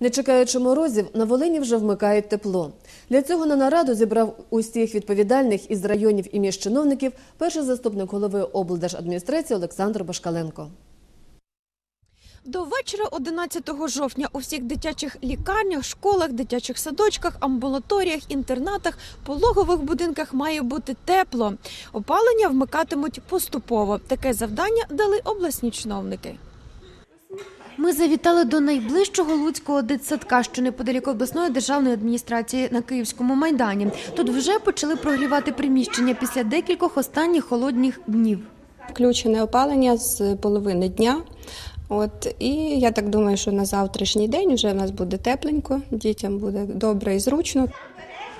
Не чекаючи морозів, на Волині вже вмикають тепло. Для цього на нараду зібрав усіх відповідальних із районів і між чиновників перший заступник голови облдержадміністрації Олександр Башкаленко. До вечора 11 жовтня у всіх дитячих лікарнях, школах, дитячих садочках, амбулаторіях, інтернатах, пологових будинках має бути тепло. Опалення вмикатимуть поступово. Таке завдання дали обласні чиновники. Ми завітали до найближчого луцького дитсадка, що неподалік обласної державної адміністрації на Київському майдані. Тут вже почали прогрівати приміщення після декількох останніх холодних днів. Включене опалення з половини дня. От і я так думаю, що на завтрашній день вже в нас буде тепленько, дітям буде добре і зручно.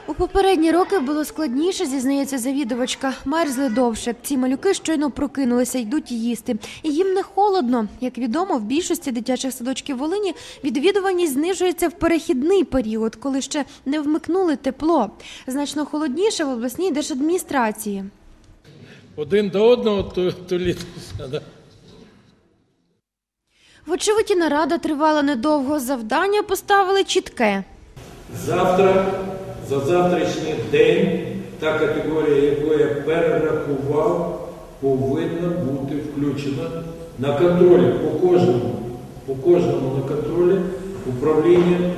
У попередні роки було складніше, зізнається завідувачка. Мерзли довше. Ці малюки щойно прокинулися, йдуть їсти. І їм не холодно. Як відомо, в більшості дитячих садочків Волині відвідуваність знижується в перехідний період, коли ще не вмикнули тепло. Значно холодніше в обласній держадміністрації. один до одного то, то. Да? Вочевидь, нарада тривала недовго. Завдання поставили чітке. Завтра, за завтрашній день, та категорія, яку я перерахував, повинна бути включена на контролі по кожному, по кожному на контролі управління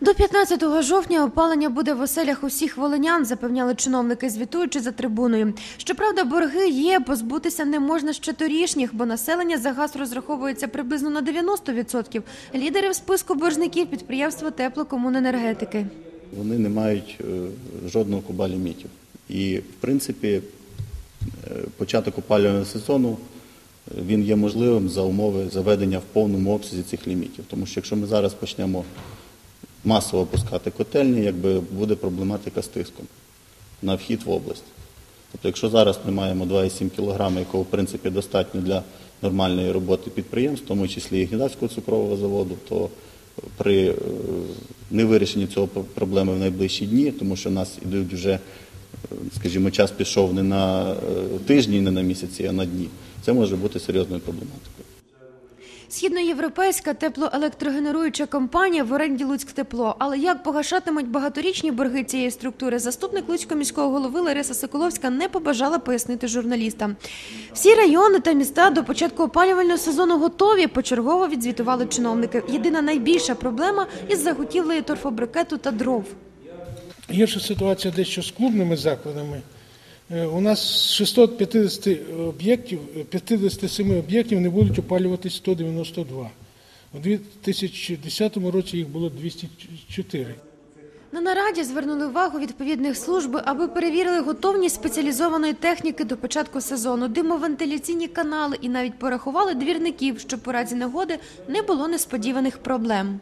До 15 жовтня опалення буде в оселях усіх волинян, запевняли чиновники, звітуючи за трибуною. Щоправда, борги є, позбутися не можна ще торішніх, бо населення за газ розраховується приблизно на 90%. Лідери в списку боржників підприємства теплокомуненергетики. Вони не мають е, жодного куба лімітів. І, в принципі, е, початок опалювального сезону е, він є можливим за умови заведення в повному обсязі цих лімітів. Тому що якщо ми зараз почнемо масово опускати котельні, якби буде проблематика з тиском на вхід в область. Тобто, якщо зараз ми маємо 2,7 кг, якого в принципі достатньо для нормальної роботи підприємств, в тому числі і Гнідавського цукрового заводу, то при е, невирішенні цього проблеми в найближчі дні, тому що нас ідуть вже, е, скажімо, час пішов не на е, тижні, не на місяці, а на дні. Це може бути серйозною проблематикою. Східноєвропейська теплоелектрогенеруюча компанія в оренді Луцьктепло. Але як погашатимуть багаторічні борги цієї структури, заступник Луцького міського голови Лариса Соколовська не побажала пояснити журналістам. Всі райони та міста до початку опалювального сезону готові. Почергово відзвітували чиновники. Єдина найбільша проблема із заготівлею торфобрикету та дров. Гірша ситуація дещо з клубними закладами. Е, У нас з 650 об'єктів, е, 57 об'єктів не будуть опалюватись 192. У 2010 році їх було 204. На нараді звернули увагу відповідних служб, аби перевірили готовність спеціалізованої техніки до початку сезону, димовентиляційні канали і навіть порахували двірників, щоб у разі негоди не було несподіваних проблем.